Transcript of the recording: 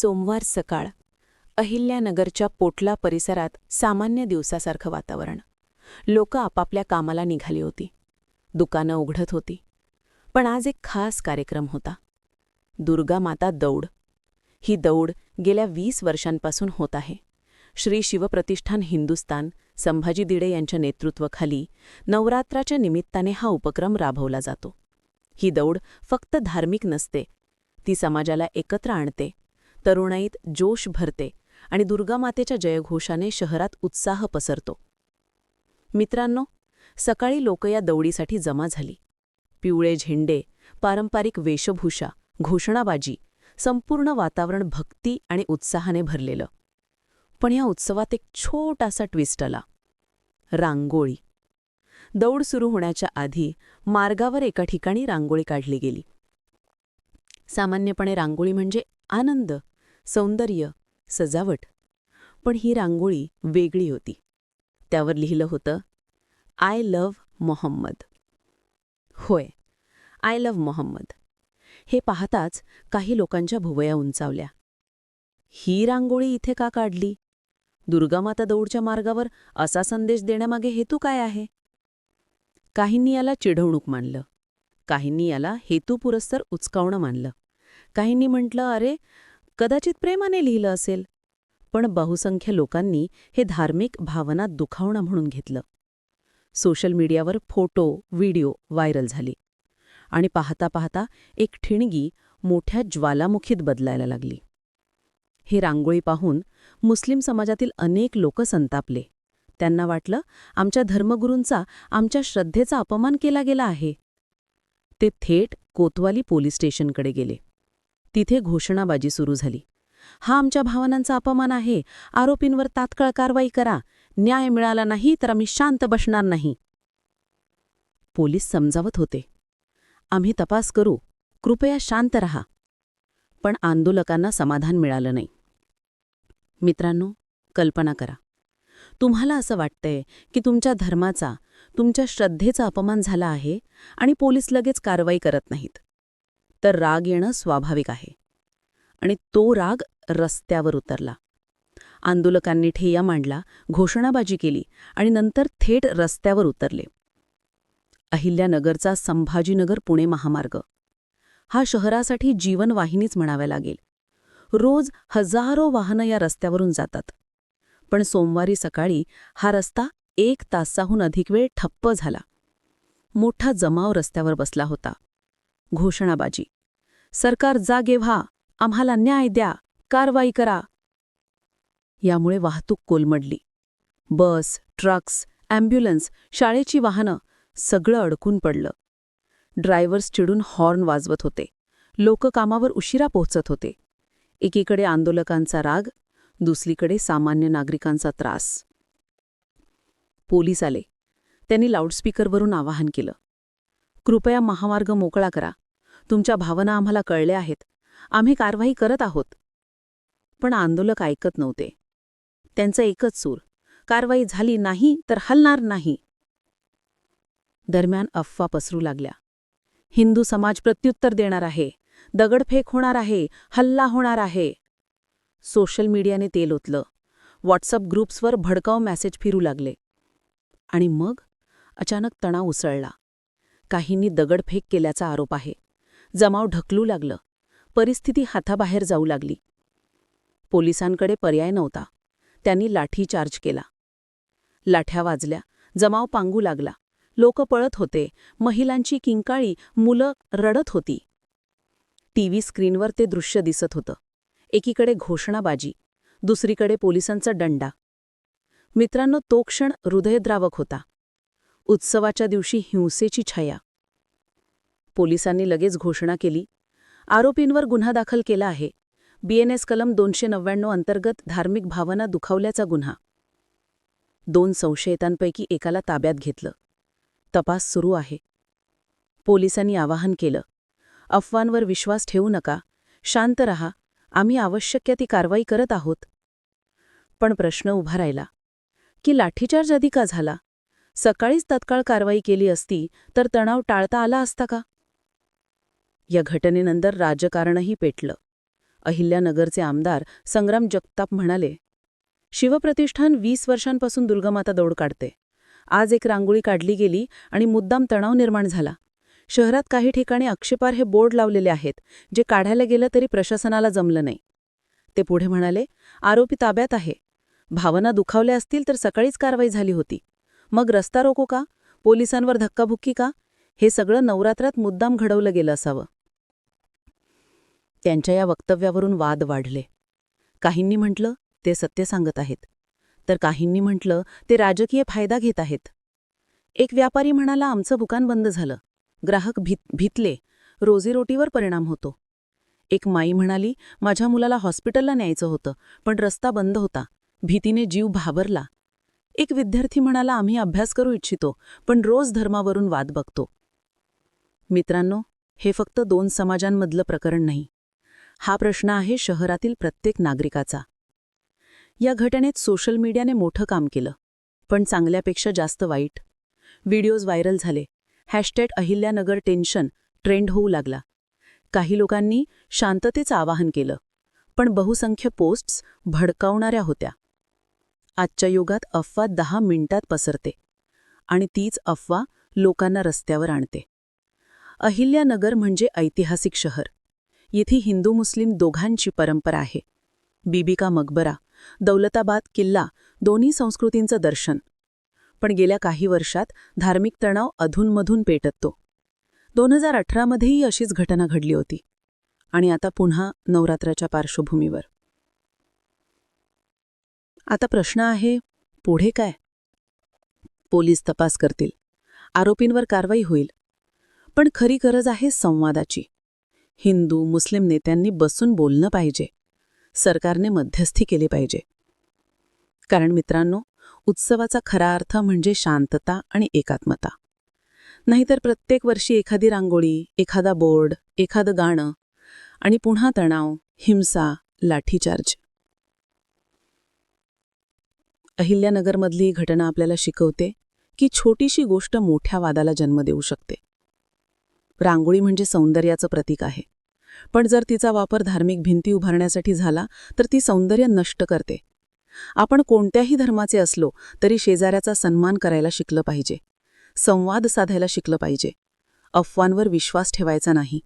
सोमवार सकाळ अहिल्यानगरच्या पोटला परिसरात सामान्य दिवसासारखं वातावरण. लोक आपापल्या कामाला निघाली होती. दुकानं उघडत होती. पण आज एक खास कार्यक्रम होता. दुर्गा माता दौड. ही दौड गेल्या वीस वर्षांपासून होत आहे. श्री शिवप्रतिष्ठान हिंदुस्तान संभाजी दिडे यांच्या नेतृत्वाखाली नवरात्राच्या निमित्ताने हा उपक्रम राबवला जातो. ही दौड फक्त धार्मिक नसते ती समाजाला एकत्र आणते. तरुणाईत जोश भरते आणि दुर्गामातेच्या जयघोषाने शहरात उत्साह पसरतो. मित्रांनो सकाळी लोक या दौडीसाठी जमा झाली. पिवळे झेंडे पारंपरिक वेशभूषा घोषणाबाजी संपूर्ण वातावरण भक्ती आणि उत्साहाने भरलेलं. पण या उत्सवात एक छोटासा ट्विस्ट आला. रांगोळी. दौड सुरू होण्याच्या आधी मार्गावर एका ठिकाणी रांगोळी काढली गेली. सामान्यपणे रांगोळी म्हणजे आनंद सौंदर्य सजावट. पण ही रांगोळी वेगळी होती. त्यावर लिहिलं होतं आय लव्ह मोहम्मद. होय आय लव्ह मोहम्मद. हे पाहताच काही लोकांच्या भुवया उंचावल्या. ही रांगोळी इथे का काढली? दुर्गामाता दौडच्या मार्गावर असा संदेश देण्यामागे हेतू काय आहे? काहींनी याला चिढवणूक मानलं. काहींनी याला हेतुपुरस्तर उचकावणं मानलं. काहींनी म्हटलं अरे कदाचित प्रेमाने लिहिलं असेल. पण बहुसंख्य लोकांनी हे धार्मिक भावना दुखावणं म्हणून घेतलं. सोशल मीडियावर फोटो व्हिडिओ व्हायरल झाले. आणि पाहता पाहता एक ठिणगी मोठ्या ज्वालामुखीत बदलायला लागली. हे रांगोळी पाहून मुस्लिम समाजातील अनेक लोक संतापले. त्यांना वाटलं आमच्या धर्मगुरूंचा आमच्या श्रद्धेचा अपमान केला गेला आहे. ते थेट कोतवाली पोलीस स्टेशनकडे गेले. तिथे घोषणाबाजी सुरू झाली. हा आमच्या भावनांचा अपमान आहे. आरोपींवर तात्काळ कारवाई करा. न्याय मिळाला नाही तर आम्ही शांत बसणार नाही. पोलीस समजावत होते. आम्ही तपास करू. कृपया शांत रहा. पण आंदोलकांना समाधान मिळालं नाही. मित्रांनो कल्पना करा. तुम्हाला असं वाटतंय की तुमच्या धर्माचा तुमच्या श्रद्धेचा अपमान झाला आहे आणि पोलीस लगेच कारवाई करत नाहीत. तर राग येणं स्वाभाविक आहे. आणि तो राग रस्त्यावर उतरला. आंदोलकांनी ठेया मांडला घोषणाबाजी केली आणि नंतर थेट रस्त्यावर उतरले. अहिल्यानगरचा संभाजीनगर पुणे महामार्ग. हा शहरासाठी जीवनवाहिनीच म्हणाव्या लागेल. रोज हजारो वाहनं या रस्त्यावरून जातात. पण सोमवारी सकाळी हा रस्ता एक तासाहून अधिक वेळ ठप्प झाला. मोठा जमाव रस्त्यावर बसला होता. घोषणाबाजी. सरकार जागे व्हा आम्हाला न्याय द्या कारवाई करा. यामुळे वाहतूक कोलमडली. बस ट्रक्स ॲम्ब्युलन्स शाळेची वाहनं सगळं अडकून पडलं. ड्रायव्हर्स चिडून हॉर्न वाजवत होते. लोक कामावर उशिरा पोहोचत होते. एकीकडे आंदोलकांचा राग दुसरीकडे सामान्य नागरिकांचा त्रास. पोलीस आले. त्यांनी लाऊडस्पीकरवरून आवाहन केलं. कृपया महामार्ग मोकळा करा. तुमच्या भावना आम्हाला कळल्या आहेत. आम्ही कारवाई करत आहोत. पण आंदोलक ऐकत नव्हते. त्यांचं एकच सूर कारवाई झाली नाही तर हलणार नाही. दरम्यान अफवा पसरू लागल्या. हिंदू समाज प्रत्युत्तर देणार आहे. दगडफेक होणार आहे. हल्ला होणार आहे. सोशल मीडियाने तेल ओतलं. व्हॉट्सअप ग्रुप्सवर भडकाव मेसेज फिरू लागले. आणि मग अचानक तणाव उसळला. काहींनी दगडफेक केल्याचा आरोप आहे. जमाव ढकलू लागलं. परिस्थिती हाताबाहेर जाऊ लागली. पोलिसांकडे पर्याय नव्हता. त्यांनी लाठी चार्ज केला. लाठ्या वाजल्या. जमाव पांगू लागला. लोक पळत होते. महिलांची किंकाळी मुलं रडत होती. टीव्ही स्क्रीनवर ते दृश्य दिसत होतं. एकीकडे घोषणाबाजी. दुसरीकडे पोलिसांचा दंडा. मित्रांनो तो क्षण हृदयद्रावक होता. उत्सवाच्या दिवशी हिंसेची छाया. पोलिसांनी लगेच घोषणा केली. आरोपींवर गुन्हा दाखल केला आहे. बीएनएस कलम दोनशे नव्याण्णव अंतर्गत धार्मिक भावना दुखावल्याचा गुन्हा. दोन संशयितांपैकी एकाला ताब्यात घेतलं. तपास सुरू आहे. पोलिसांनी आवाहन केलं. अफवांवर विश्वास ठेवू नका. शांत रहा. आम्ही आवश्यक ती कारवाई करत आहोत. पण प्रश्न उभा राहिला. की लाठीचार्ज आधी का झाला? सकाळीच तत्काळ कारवाई केली असती तर तणाव टाळता आला असता का? या घटनेनंतर राजकारणही पेटलं. अहिल्यानगरचे आमदार संग्राम जगताप म्हणाले शिवप्रतिष्ठान वीस वर्षांपासून दुर्गमाता दौड काढते. आज एक रांगोळी काढली गेली आणि मुद्दाम तणाव निर्माण झाला. शहरात काही ठिकाणी अक्षेपार हे बोर्ड लावलेले आहेत जे काढायला गेलं तरी प्रशासनाला जमलं नाही. ते पुढे म्हणाले आरोपी ताब्यात आहे. भावना दुखावल्या असतील तर सकाळीच कारवाई झाली होती. मग रस्ता रोको का? पोलिसांवर धक्काबुक्की का? हे सगळं नवरात्रात मुद्दाम घडवलं गेलं असावं. त्यांच्या या वक्तव्यावरून वाद वाढले. काहींनी म्हटलं ते सत्य सांगत आहेत. तर काहींनी म्हटलं ते राजकीय फायदा घेत आहेत. एक व्यापारी म्हणाला आमचं दुकान बंद झालं. ग्राहक भीत भीतले. रोजीरोटीवर परिणाम होतो. एक माई म्हणाली माझ्या मुलाला हॉस्पिटलला न्यायचं होतं पण रस्ता बंद होता. भीतीने जीव भाबरला. एक विद्यार्थी म्हणाला आम्ही अभ्यास करू इच्छितो पण रोज धर्मावरून वाद बघतो. मित्रांनो हे फक्त दोन समाजांमधलं प्रकरण नाही. हा प्रश्न आहे शहरातील प्रत्येक नागरिकाचा. या घटनेत सोशल मीडियाने मोठं काम केलं पण चांगल्यापेक्षा जास्त वाईट. व्हिडिओज व्हायरल झाले. हॅशटॅग अहिल्यानगर टेन्शन ट्रेंड होऊ लागला. काही लोकांनी शांततेचं आवाहन केलं पण बहुसंख्य पोस्ट्स भडकावणाऱ्या होत्या. आजच्या युगात अफवा दहा मिनिटात पसरते आणि तीच अफवा लोकांना रस्त्यावर आणते. अहिल्यानगर म्हणजे ऐतिहासिक शहर. येथे हिंदू मुस्लिम दोघांची परंपरा आहे. बीबिका मकबरा दौलताबाद किल्ला दोन्ही संस्कृतींचं दर्शन. पण गेल्या काही वर्षात धार्मिक तणाव अधूनमधून पेटततो दोन हजार अठरामध्येही अशीच घटना घडली होती. आणि आता पुन्हा नवरात्राच्या पार्श्वभूमीवर. आता प्रश्न आहे पुढे काय? पोलीस तपास करतील. आरोपींवर कारवाई होईल. पण खरी गरज आहे संवादाची. हिंदू मुस्लिम नेत्यांनी बसून बोलणं पाहिजे. सरकारने मध्यस्थी केली पाहिजे. कारण मित्रांनो उत्सवाचा खरा अर्थ म्हणजे शांतता आणि एकात्मता. नाहीतर प्रत्येक वर्षी एखादी रांगोळी एखादा बोर्ड एखादं गाणं आणि पुन्हा तणाव हिंसा लाठीचार्ज. अहिल्यानगरमधली ही घटना आपल्याला शिकवते की छोटीशी गोष्ट मोठ्या वादाला जन्म देऊ शकते. रांगोळी म्हणजे सौंदर्याचं प्रतीक आहे. पण जर तिचा वापर धार्मिक भिंती उभारण्यासाठी झाला तर ती सौंदर्य नष्ट करते. आपण कोणत्याही धर्माचे असलो तरी शेजाऱ्याचा सन्मान करायला शिकलं पाहिजे. संवाद साधायला शिकलं पाहिजे. अफवांवर विश्वास ठेवायचा नाही.